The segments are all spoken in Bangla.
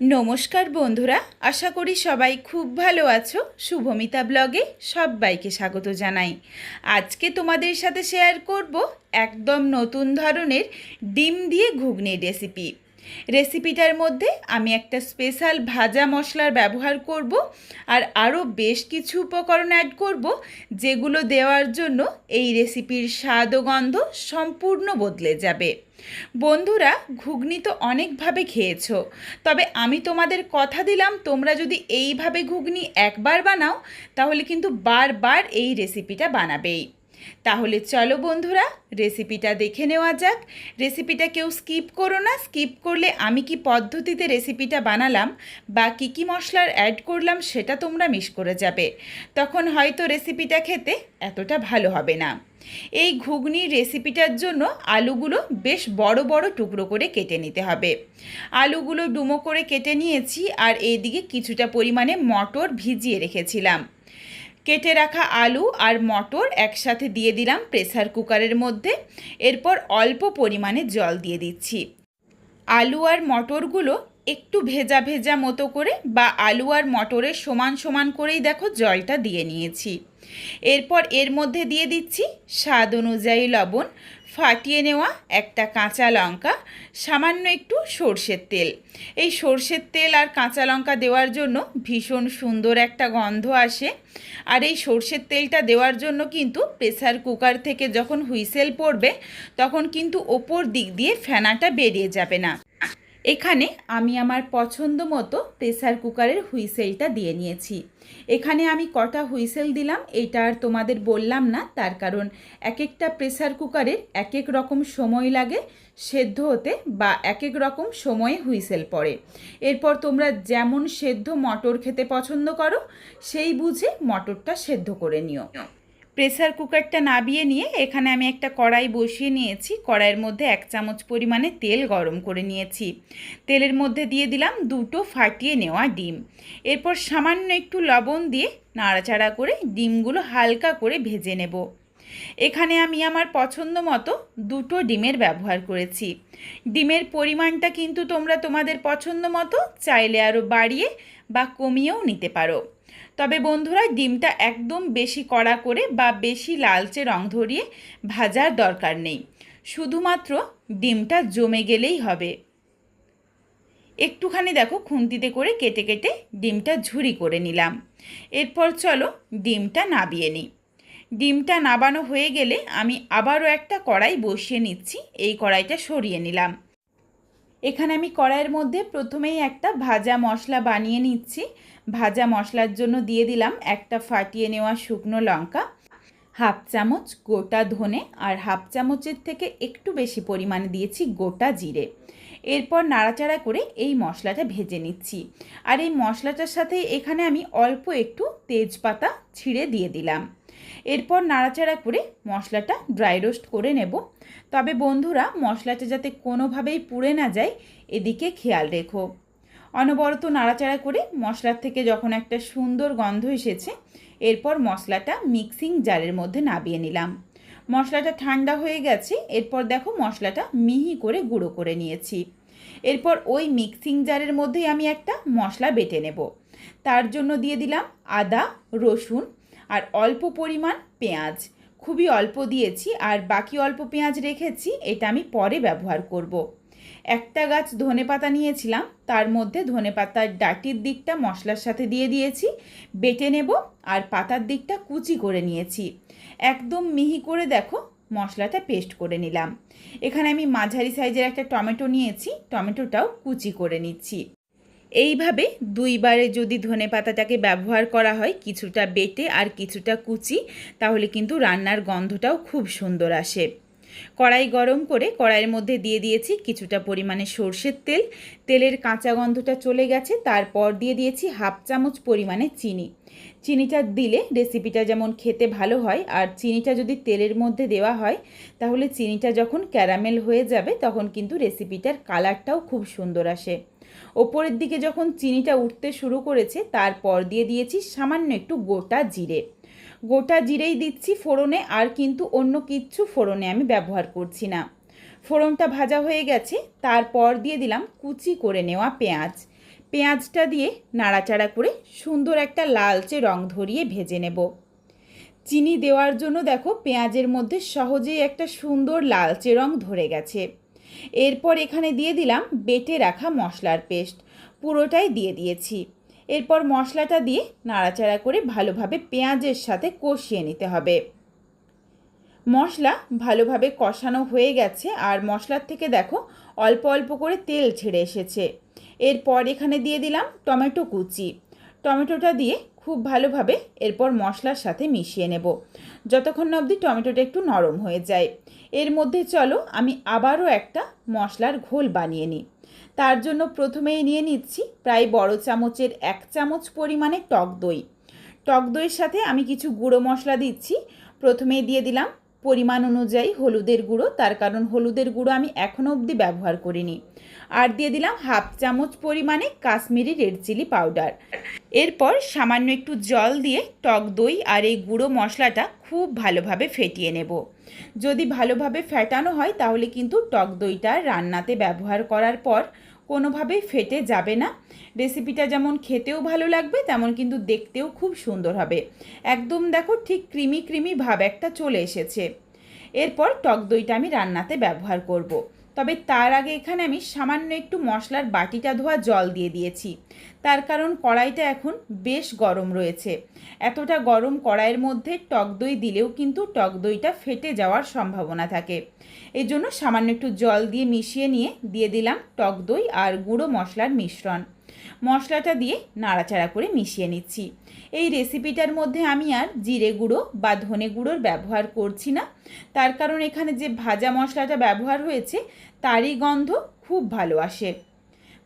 নমস্কার বন্ধুরা, আশা করি সবাই খুব ভালো আছো। শুভমিতা ব্লগে সবাইকে স্বাগত জানাই। আজকে তোমাদের সাথে শেয়ার করব একদম নতুন ধরনের ডিম দিয়ে ঘুগনির রেসিপি রেসিপিটার মধ্যে আমি একটা স্পেশাল ভাজা মশলার ব্যবহার করব আর আরও বেশ কিছু উপকরণ অ্যাড করব যেগুলো দেওয়ার জন্য এই রেসিপির স্বাদ ও গন্ধ সম্পূর্ণ বদলে যাবে। বন্ধুরা, ঘুগনি তো অনেকভাবে খেয়েছো, তবে আমি তোমাদের কথা দিলাম তোমরা যদি এইভাবে ঘুগনি একবার বানাও, তাহলে কিন্তু বারবার এই রেসিপিটা বানাবেই। তাহলে চলো বন্ধুরা রেসিপিটা দেখে নেওয়া যাক। রেসিপিটা কেউ স্কিপ করো না স্কিপ করলে আমি কি পদ্ধতিতে রেসিপিটা বানালাম বা কী কী মশলার অ্যাড করলাম সেটা তোমরা মিস করে যাবে। তখন হয়তো রেসিপিটা খেতে এতটা ভালো হবে না। এই ঘুগনির রেসিপিটার জন্য আলুগুলো বেশ বড় বড় টুকরো করে কেটে নিতে হবে। আলুগুলো ডুমো করে কেটে নিয়েছি আর এইদিকে কিছুটা পরিমাণে মটর ভিজিয়ে রেখেছিলাম। কেটে রাখা আলু আর মটর একসাথে দিয়ে দিলাম প্রেসার কুকারের মধ্যে। এরপর অল্প পরিমাণে জল দিয়ে দিচ্ছি। আলু আর মটরগুলো একটু ভেজা ভেজা মতো করে বা আলু আর মটরের সমান সমান করেই দেখো জলটা দিয়ে নিয়েছি। এরপর এর মধ্যে দিয়ে দিচ্ছি স্বাদ অনুযায়ী লবণ, ফাটিয়ে নেওয়া একটা কাঁচা লঙ্কা, সামান্য একটু সর্ষের তেল। এই সর্ষের তেল আর কাঁচা লঙ্কা দেওয়ার জন্য ভীষণ সুন্দর একটা গন্ধ আসে। আর এই সর্ষের তেলটা দেওয়ার জন্য কিন্তু প্রেসার কুকার থেকে যখন হুইসেল পড়বে, তখন কিন্তু ওপর দিক দিয়ে ফেনাটা বেরিয়ে যাবে না। এখানে আমি আমার পছন্দ মতো প্রেসার কুকারের হুইসেলটা দিয়ে নিয়েছি। এখানে আমি কটা হুইসেল দিলাম এটা আর তোমাদের বললাম না, তার কারণ এক একটা প্রেসার কুকারের এক এক রকম সময় লাগে সেদ্ধ হতে বা এক এক রকম সময়ে হুইসেল পড়ে। এরপর তোমরা যেমন সেদ্ধ মটর খেতে পছন্দ করো, সেই বুঝে মটরটা সেদ্ধ করে নিও। প্রেসার কুকারটা নাবিয়ে নিয়ে এখানে আমি একটা কড়াই বসিয়ে নিয়েছি। কড়াইয়ের মধ্যে এক চামচ পরিমাণে তেল গরম করে নিয়েছি। তেলের মধ্যে দিয়ে দিলাম দুটো ফাটিয়ে নেওয়া ডিম। এরপর সামান্য একটু লবণ দিয়ে নাড়াচাড়া করে ডিমগুলো হালকা করে ভেজে নেব। এখানে আমি আমার পছন্দ মতো দুটো ডিমের ব্যবহার করেছি। ডিমের পরিমাণটা কিন্তু তোমরা তোমাদের পছন্দ মতো চাইলে আরও বাড়িয়ে বা কমিয়েও নিতে পারো। তবে বন্ধুরা, ডিমটা একদম বেশি কড়া করে বা বেশি লালচে রং ধরিয়ে ভাজার দরকার নেই। শুধুমাত্র ডিমটা জমে গেলেই হবে। একটুখানি দেখো, খুন্তিতে করে কেটে কেটে ডিমটা ঝুরি করে নিলাম। এরপর চলো ডিমটা নাবিয়ে নিই। ডিমটা নাবানো হয়ে গেলে আমি আবারও একটা কড়াই বসিয়ে নিচ্ছি। এই কড়াইটা সরিয়ে নিলাম। এখানে আমি কড়াইয়ের মধ্যে প্রথমেই একটা ভাজা মশলা বানিয়ে নিচ্ছি। ভাজা মশলার জন্য দিয়ে দিলাম একটা ফাটিয়ে নেওয়া শুকনো লঙ্কা, হাফ চামচ গোটা ধনে আর হাফ চামচের থেকে একটু বেশি পরিমাণে দিয়েছি গোটা জিরে। এরপর নাড়াচাড়া করে এই মশলাটা ভেজে নিচ্ছি। আর এই মশলাটার সাথে এখানে আমি অল্প একটু তেজপাতা ছিঁড়ে দিয়ে দিলাম। এরপর নাড়াচাড়া করে মশলাটা ড্রাই রোস্ট করে নেব। তবে বন্ধুরা, মশলাটা যাতে কোনোভাবেই পুড়ে না যায়, এদিকে খেয়াল রেখো। অনবরত নাড়াচাড়া করে মশলার থেকে যখন একটা সুন্দর গন্ধ এসেছে, এরপর মশলাটা মিক্সিং জারের মধ্যে নাবিয়ে নিলাম। মশলাটা ঠান্ডা হয়ে গেছে, এরপর দেখো মশলাটা মিহি করে গুঁড়ো করে নিয়েছি। এরপর ওই মিক্সিং জারের মধ্যেই আমি একটা মশলা বেটে নেব। তার জন্য দিয়ে দিলাম আদা, রসুন আর অল্প পরিমাণ পেঁয়াজ। খুবই অল্প দিয়েছি আর বাকি অল্প পেঁয়াজ রেখেছি, এটা আমি পরে ব্যবহার করব। একটা গাছ ধনে পাতা নিয়েছিলাম, তার মধ্যে ধনে পাতার ডাটির দিকটা মশলার সাথে দিয়ে দিয়েছি, বেটে নেব আর পাতার দিকটা কুচি করে নিয়েছি। একদম মিহি করে দেখো, মশলাটা পেস্ট করে নিলাম। এখানে আমি মাঝারি সাইজের একটা টমেটো নিয়েছি, টমেটোটাও কুচি করে নিচ্ছি। এইভাবে দুইবারে যদি ধনে পাতাটাকে ব্যবহার করা হয়, কিছুটা বেটে আর কিছুটা কুচি, তাহলে কিন্তু রান্নার গন্ধটাও খুব সুন্দর আসে। কড়াই গরম করে কড়াইয়ের মধ্যে দিয়ে দিয়েছি কিছুটা পরিমাণে সর্ষের তেল। তেলের কাঁচা গন্ধটা চলে গেছে, তারপর দিয়ে দিয়েছি হাফ চামচ পরিমাণে চিনি। চিনিটা দিলে রেসিপিটা যেমন খেতে ভালো হয়, আর চিনিটা যদি তেলের মধ্যে দেওয়া হয়, তাহলে চিনিটা যখন ক্যারামেল হয়ে যাবে, তখন কিন্তু রেসিপিটার কালারটাও খুব সুন্দর আসে। ওপরের দিকে যখন চিনিটা উঠতে শুরু করেছে, তারপর দিয়ে দিয়েছি সামান্য একটু গোটা জিরে। গোটা জিরেই দিচ্ছি ফোড়নে, আর কিন্তু অন্য কিচ্ছু ফোড়নে আমি ব্যবহার করছি না। ফোড়নটা ভাজা হয়ে গেছে, তারপর দিয়ে দিলাম কুচি করে নেওয়া পেঁয়াজ। পেঁয়াজটা দিয়ে নাড়াচাড়া করে সুন্দর একটা লালচে রং ধরিয়ে ভেজে নেব। চিনি দেওয়ার জন্য দেখো, পেঁয়াজের মধ্যে সহজেই একটা সুন্দর লালচে রং ধরে গেছে। এরপর এখানে দিয়ে দিলাম বেটে রাখা মশলার পেস্ট। পুরোটাই দিয়ে দিয়েছি। এরপর মশলাটা দিয়ে নাড়াচাড়া করে ভালোভাবে পেঁয়াজের সাথে কষিয়ে নিতে হবে। মশলা ভালোভাবে কষানো হয়ে গেছে আর মশলার থেকে দেখো অল্প অল্প করে তেল ছেড়ে এসেছে। এরপর এখানে দিয়ে দিলাম টমেটো কুচি। টমেটোটা দিয়ে খুব ভালোভাবে এরপর মশলার সাথে মিশিয়ে নেব। যতক্ষণ না অবধি টমেটোটা একটু নরম হয়ে যায়। এর মধ্যে চলো আমি আবারও একটা মশলার ঘোল বানিয়ে নিই। তার জন্য প্রথমেই নিয়ে নিচ্ছি প্রায় বড় চামচের এক চামচ পরিমাণে টক দই। টক দইয়ের সাথে আমি কিছু গুঁড়ো মশলা দিচ্ছি। প্রথমেই দিয়ে দিলাম পরিমাণ অনুযায়ী হলুদের গুঁড়ো, তার কারণ হলুদের গুঁড়ো আমি এখনও অবধি ব্যবহার করিনি। আর দিয়ে দিলাম হাফ চামচ পরিমাণে কাশ্মীরি রেড চিলি পাউডার। এরপর সামান্য একটু জল দিয়ে টক দই আর এই গুঁড়ো মশলাটা খুব ভালোভাবে ফেটিয়ে নেব। যদি ভালোভাবে ফেটানো হয় তাহলে কিন্তু টক দইটা রান্নাতে ব্যবহার করার পর কোনোভাবেই ফেটে যাবে না। রেসিপিটা যেমন খেতেও ভালো লাগবে, তেমন কিন্তু দেখতেও খুব সুন্দর হবে। একদম দেখো ঠিক ক্রিমি ক্রিমি ভাব একটা চলে এসেছে। এরপর টক দইটা আমি রান্নাতে ব্যবহার করব। তবে তার আগে এখানে আমি সামান্য একটু মশলার বাটিটা ধোয়া জল দিয়ে দিয়েছি। তার কারণ কড়াইটা এখন বেশ গরম রয়েছে। এতটা গরম কড়াইয়ের মধ্যে টক দই দিলেও কিন্তু টক দইটা ফেটে যাওয়ার সম্ভাবনা থাকে। এই জন্য সামান্য একটু জল দিয়ে মিশিয়ে নিয়ে দিয়ে দিলাম টক দই আর গুঁড়ো মশলার মিশ্রণ। মশলাটা দিয়ে নাড়াচাড়া করে মিশিয়ে নিচ্ছি। এই রেসিপিটার মধ্যে আমি আর জিরে গুঁড়ো বা ধনে গুঁড়োর ব্যবহার করছি না। তার কারণ এখানে যে ভাজা মশলাটা ব্যবহার হয়েছে, তারই গন্ধ খুব ভালো আসে।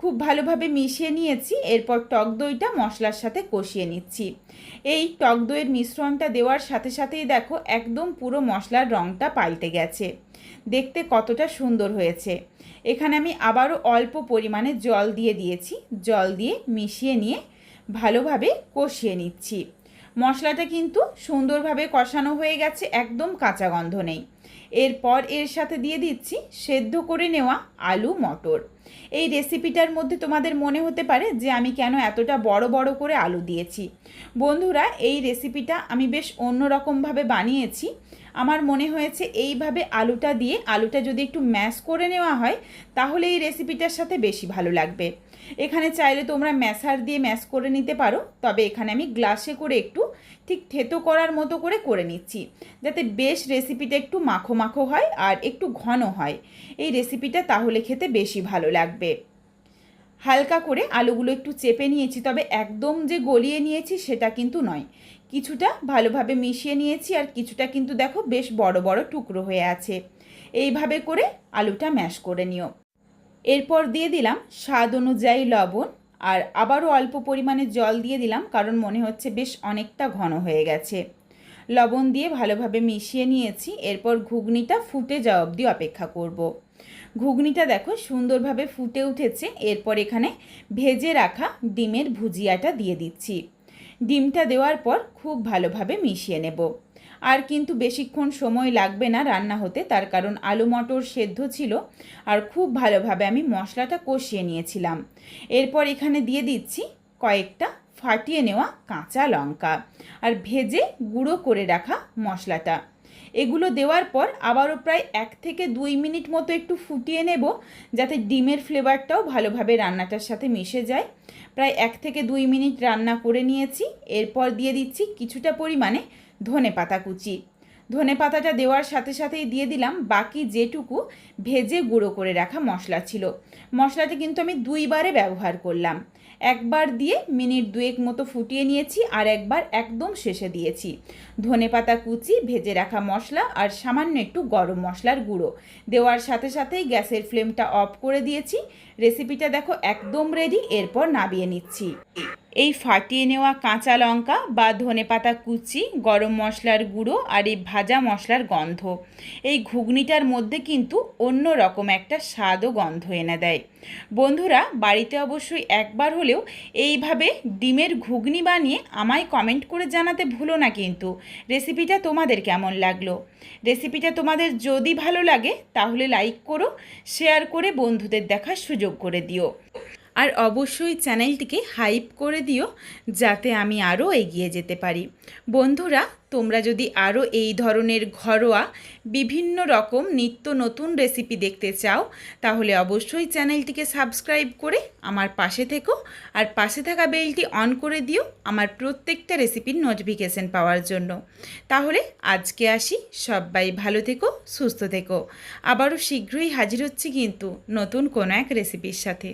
খুব ভালোভাবে মিশিয়ে নিয়েছি, এরপর টক দইটা মশলার সাথে কষিয়ে নিচ্ছি। এই টক দইয়ের মিশ্রণটা দেওয়ার সাথে সাথেই দেখো একদম পুরো মশলার রঙটা পাল্টে গেছে। দেখতে কতটা সুন্দর হয়েছে। এখানে আমি আবারও অল্প পরিমাণে জল দিয়ে দিয়েছি। জল দিয়ে মিশিয়ে নিয়ে ভালোভাবে কষিয়ে নিচ্ছি। মশলাটা কিন্তু সুন্দরভাবে কষানো হয়ে গেছে, একদম কাঁচা গন্ধ নেই। এরপর এর সাথে দিয়ে দিচ্ছি সেদ্ধ করে নেওয়া আলু, মটর। এই রেসিপিটার মধ্যে তোমাদের মনে হতে পারে যে আমি কেন এতটা বড় বড় করে আলু দিয়েছি। বন্ধুরা, এই রেসিপিটা আমি বেশ অন্যরকমভাবে বানিয়েছি। আমার মনে হয়েছে এইভাবে আলুটা দিয়ে, আলুটা যদি একটু ম্যাশ করে নেওয়া হয়, তাহলে এই রেসিপিটার সাথে বেশি ভালো লাগবে। এখানে চাইলে তোমরা ম্যাশার দিয়ে ম্যাশ করে নিতে পারো, তবে এখানে আমি গ্লাসে করে একটু ঠিক থেতো করার মতো করে করে নিচ্ছি, যাতে বেশ রেসিপিটা একটু মাখো মাখো হয় আর একটু ঘন হয়। এই রেসিপিটা তাহলে খেতে বেশি ভালো লাগবে। হালকা করে আলুগুলো একটু চেপে নিয়েছি, তবে একদম যে গলিয়ে নিয়েছি সেটা কিন্তু নয়। কিছুটা ভালোভাবে মিশিয়ে নিয়েছি আর কিছুটা কিন্তু দেখো বেশ বড় বড় টুকরো হয়ে আছে। এইভাবে করে আলুটা ম্যাশ করে নিও। এরপর দিয়ে দিলাম স্বাদ অনুযায়ী লবণ আর আবারও অল্প পরিমাণে জল দিয়ে দিলাম কারণ মনে হচ্ছে বেশ অনেকটা ঘন হয়ে গেছে। লবণ দিয়ে ভালোভাবে মিশিয়ে নিয়েছি, এরপর ঘুগনিটা ফুটে যাওয়া অবধি অপেক্ষা করব। ঘুগনিটা দেখো সুন্দরভাবে ফুটে উঠেছে, এরপর এখানে ভেজে রাখা ডিমের ভুজিয়াটা দিয়ে দিচ্ছি। ডিমটা দেওয়ার পর খুব ভালোভাবে মিশিয়ে নেব। আর কিন্তু বেশিক্ষণ সময় লাগবে না রান্না হতে, তার কারণ আলু মটর সেদ্ধ ছিল আর খুব ভালোভাবে আমি মশলাটা কষিয়ে নিয়েছিলাম। এরপর এখানে দিয়ে দিচ্ছি কয়েকটা ফাটিয়ে নেওয়া কাঁচা লঙ্কা আর ভেজে গুঁড়ো করে রাখা মশলাটা। এগুলো দেওয়ার পর আবারও প্রায় এক থেকে দুই মিনিট মতো একটু ফুটিয়ে নেব, যাতে ডিমের ফ্লেভারটাও ভালোভাবে রান্নাটার সাথে মিশে যায়। প্রায় এক থেকে দুই মিনিট রান্না করে নিয়েছি। এরপর দিয়ে দিচ্ছি কিছুটা পরিমাণে ধনে পাতা কুচি ধনে পাতাটা দেওয়ার সাথে সাথেই দিয়ে দিলাম বাকি যেটুকু ভেজে গুঁড়ো করে রাখা মশলা ছিল। মশলাটা কিন্তু আমি দুইবারে ব্যবহার করলাম। একবার দিয়ে মিনিট দুয়েক মতো ফুটিয়ে নিয়েছি আর একবার একদম শেষে দিয়েছি। ধনে পাতা কুচি ভেজে রাখা মশলা আর সামান্য একটু গরম মশলার গুঁড়ো। দেওয়ার সাথে সাথেই গ্যাসের ফ্লেমটা অফ করে দিয়েছি। রেসিপিটা দেখো একদম রেডি এরপর নাবিয়ে নিচ্ছি। এই ফাটিয়ে নেওয়া কাঁচা লঙ্কা বা ধনে পাতা কুচি, গরম মশলার গুঁড়ো আর এই ভাজা মশলার গন্ধ। এই ঘুগনিটার মধ্যে কিন্তু অন্য রকম একটা স্বাদ ও গন্ধ এনে দেয়। বন্ধুরা, বাড়িতে অবশ্যই একবার হলেও এইভাবে ডিমের ঘুগনি বানিয়ে আমায় কমেন্ট করে জানাতে ভুলো না কিন্তু। রেসিপিটা তোমাদের কেমন লাগল? রেসিপিটা তোমাদের যদি ভালো লাগে, তাহলে লাইক করো, শেয়ার করে বন্ধুদের দেখার সুযোগ করে দিও। আর অবশ্যই চ্যানেলটিকে হাইপ করে দিও যাতে আমি আরও এগিয়ে যেতে পারি। বন্ধুরা, তোমরা যদি আরও এই ধরনের ঘরোয়া, বিভিন্ন রকম নিত্য নতুন রেসিপি দেখতে চাও, তাহলে অবশ্যই চ্যানেলটিকে সাবস্ক্রাইব করে আমার পাশে থেকো আর পাশে থাকা বেলটি অন করে দিও আমার প্রত্যেকটা রেসিপির নোটিফিকেশন পাওয়ার জন্য। তাহলে আজকে আসি, সবাই ভালো থেকো, সুস্থ থেকো। আবারও শীঘ্রই হাজির হচ্ছি কিন্তু নতুন কোনো এক রেসিপির সাথে।